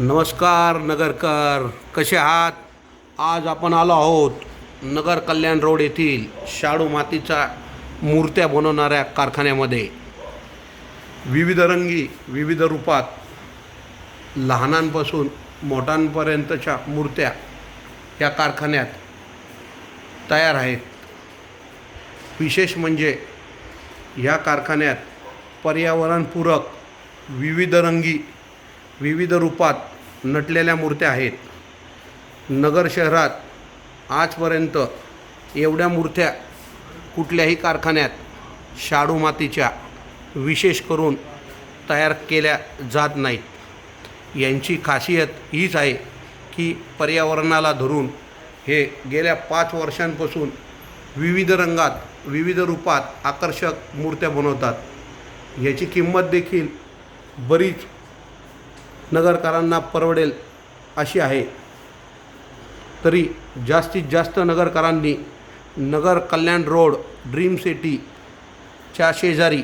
नमस्कार नगरकर. कसे आहात? आज आपण आलो आहोत नगर कल्याण रोड येथील शाडू मातीचा मूर्त्या बनवणाऱ्या कारखान्यामध्ये. विविध रंगी विविध रूपात लहानांपासून मोठ्यांपर्यंतच्या मूर्त्या या कारखान्यात तयार आहेत. विशेष म्हणजे या कारखान्यात पर्यावरणपूरक विविध रंगी विविध रूपात नटलेल्या मूर्त्या आहेत. नगर शहरात आजपर्यंत एवढ्या मूर्त्या कुठल्याही कारखान्यात शाडू मातीच्या विशेष करून तयार केल्या जात नाहीत. यांची खासियत हीच आहे की पर्यावरणाला धरून हे गेल्या पाच वर्षांपासून विविध रंगात विविध रूपात आकर्षक मूर्त्या बनवतात. याची किंमत देखील बरीच नगरकरांना परवडेल अशी आहे. तरी जास्तीत जास्त नगरकरांनी नगर कल्याण रोड ड्रीम सिटीच्या शेजारी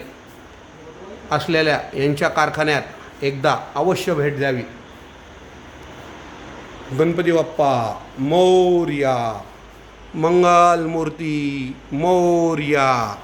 असलेल्या यांच्या कारखान्यात एकदा अवश्य भेट द्यावी. गणपती बाप्पा मोर्या मंगलमूर्ती मूर्ती